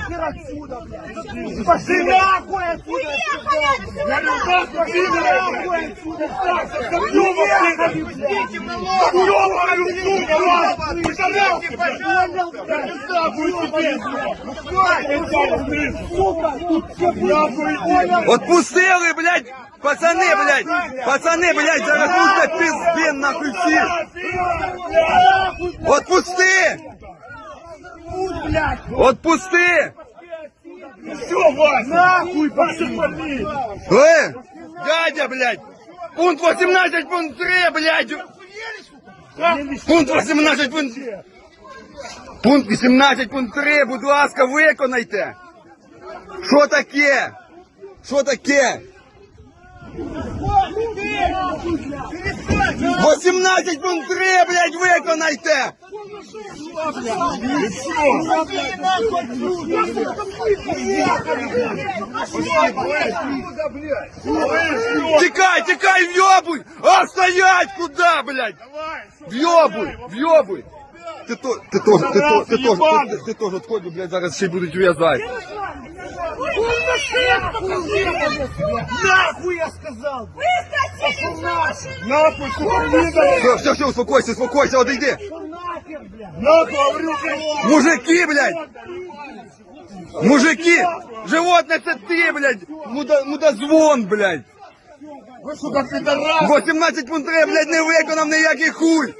нахер отсюда, блядь! Пошли нахуй отсюда! Я говорю, нахуй, пошли нахуй отсюда! Уехали, блядь! Ёбаную сука, вас! Пожалуйста, Сука, тут все понял? Отпустили, блядь! Пацани, блядь! Пацани, блядь, зараз пустять пиздин нахуй всі! Отпусти! Все, Вася! Нахуй, пошли! Э! Дядя, блядь! Пункт 18, пункт 3, блядь! Пункт 18, пункт... Пункт 18, пункт 3, будь ласка, виконайте! Що таке? Що таке? 18 пункт 3, блядь, виконайте! Тікай, тікай, в'єбуй! А стоять куда, блядь? В'єбуй, в'єбуй! Ти то, ти то, ти то, ти то, ти, ти теж отходь, блядь, зараз ще й будуть в'язати. Нахуй я сказал! Выскочили из машины! Нахуй, сука? Все, все, все, успокойся, успокойся, отойди. Нахуй, говорю, блядь! Мужики, блядь! Мужики! Животне це ти, блядь! Муда, мудозвон, блядь! Вы, сука, пидорас! 18 пункт 3, блядь, не виконав ніякий хуй!